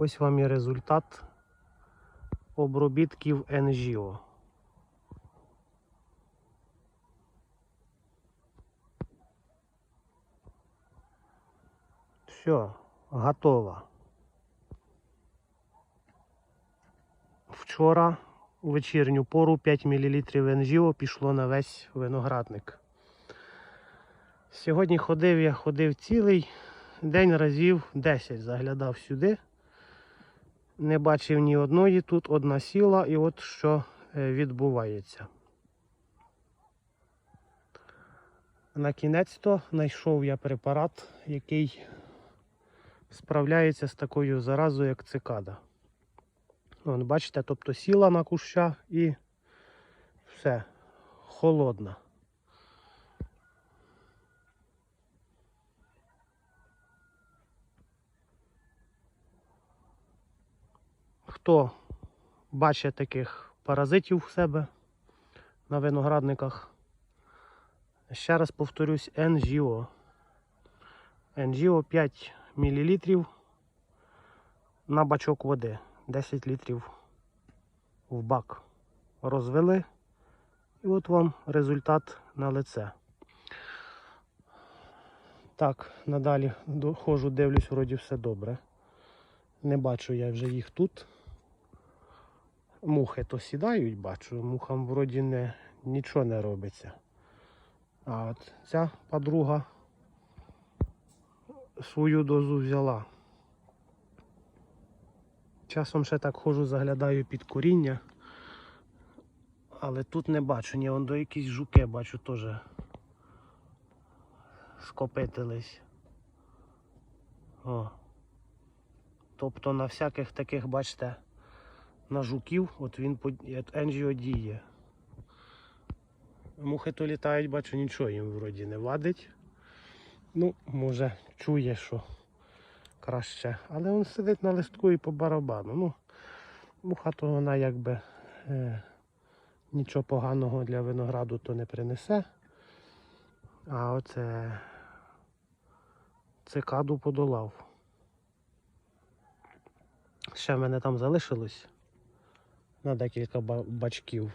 Ось вам і результат обробітків NGO. Все, готово. Вчора у вечірню пору 5 мл NGO пішло на весь виноградник. Сьогодні ходив я ходив цілий день разів 10 заглядав сюди. Не бачив ні одної, тут одна сіла, і от що е, відбувається. На кінець-то знайшов я препарат, який справляється з такою заразою, як цикада. Вон, бачите, тобто сіла на куща і все, холодна. Хто бачить таких паразитів в себе на виноградниках, ще раз повторюсь, NGO. NGO 5 мл на бачок води. 10 літрів в бак. Розвели. І от вам результат на лице. Так, надалі доходжу, дивлюсь, вроді все добре. Не бачу я вже їх тут. Мухи то сідають, бачу, мухам вроді не, нічого не робиться. А от ця подруга свою дозу взяла. Часом ще так ходжу, заглядаю під коріння. Але тут не бачу, ні, вон до якісь жуки бачу теж скопитились. О. Тобто на всяких таких, бачите, на жуків, от він от Енджіо діє. Мухи то літають, бачу, нічого їм вроді не вадить. Ну, може, чує, що краще. Але він сидить на листку і по барабану. Ну, муха то вона якби е, нічого поганого для винограду то не принесе. А оце цикаду подолав. Ще в мене там залишилось на декілька бачків.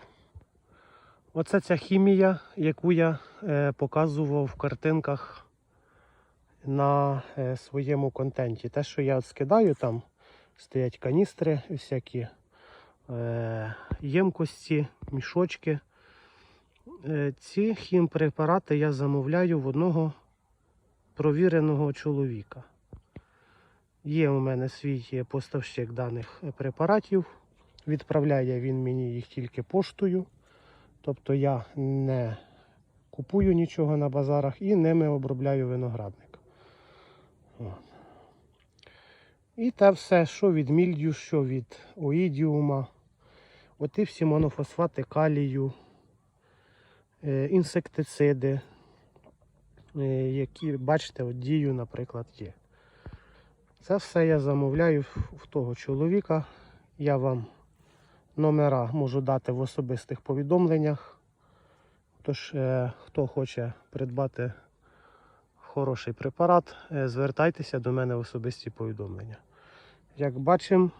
Оце ця хімія, яку я е, показував в картинках на е, своєму контенті. Те, що я скидаю, там стоять каністри, всякі е, ємкості, мішочки. Ці хімпрепарати я замовляю в одного провіреного чоловіка. Є у мене свій поставщик даних препаратів. Відправляє він мені їх тільки поштою. Тобто я не купую нічого на базарах і ними обробляю виноградник. І те все, що від мільдю, що від оїдіума. Оті всі монофосфати калію, е, інсектициди, е, які, бачите, от дію, наприклад, є. Це все я замовляю в того чоловіка. Я вам номера можу дати в особистих повідомленнях. Тож, е, хто хоче придбати хороший препарат, е, звертайтеся до мене в особисті повідомлення. Як бачимо,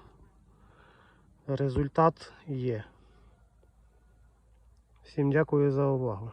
результат є. Всім дякую за увагу.